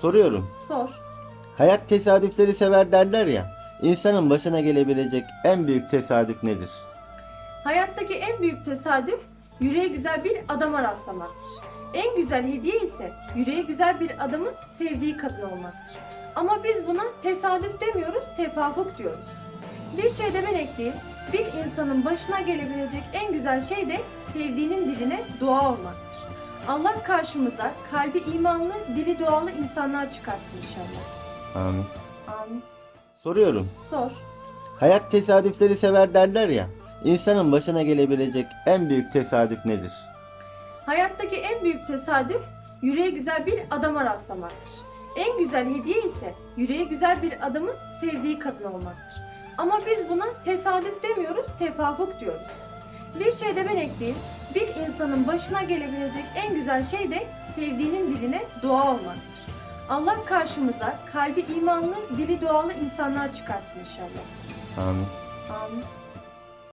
Soruyorum. Sor. Hayat tesadüfleri sever derler ya. İnsanın başına gelebilecek en büyük tesadüf nedir? Hayattaki en büyük tesadüf yüreği güzel bir adama rastlamaktır. En güzel hediye ise yüreği güzel bir adamın sevdiği kadın olmaktır. Ama biz buna tesadüf demiyoruz, tefavuk diyoruz. Bir şey de ben ekleyeyim. Bir insanın başına gelebilecek en güzel şey de sevdiğinin diline dua olmaktır. Allah karşımıza kalbi imanlı, dili dualı insanlar çıkartsın inşallah. Amin. Amin. Soruyorum. Sor. Hayat tesadüfleri sever derler ya. İnsanın başına gelebilecek en büyük tesadüf nedir? Hayattaki en büyük tesadüf yüreği güzel bir adama rastlamaktır. En güzel hediye ise yüreği güzel bir adamın sevdiği kadın olmaktır. Ama biz buna tesadüf demiyoruz, tefavuk diyoruz. Bir şey de ben ekleyeyim. Bir insanın başına gelebilecek en güzel şey de sevdiğinin diline dua olmaktır. Allah karşımıza kalbi imanlı, dili dualı insanlar çıkartsın inşallah. Amin. Amin.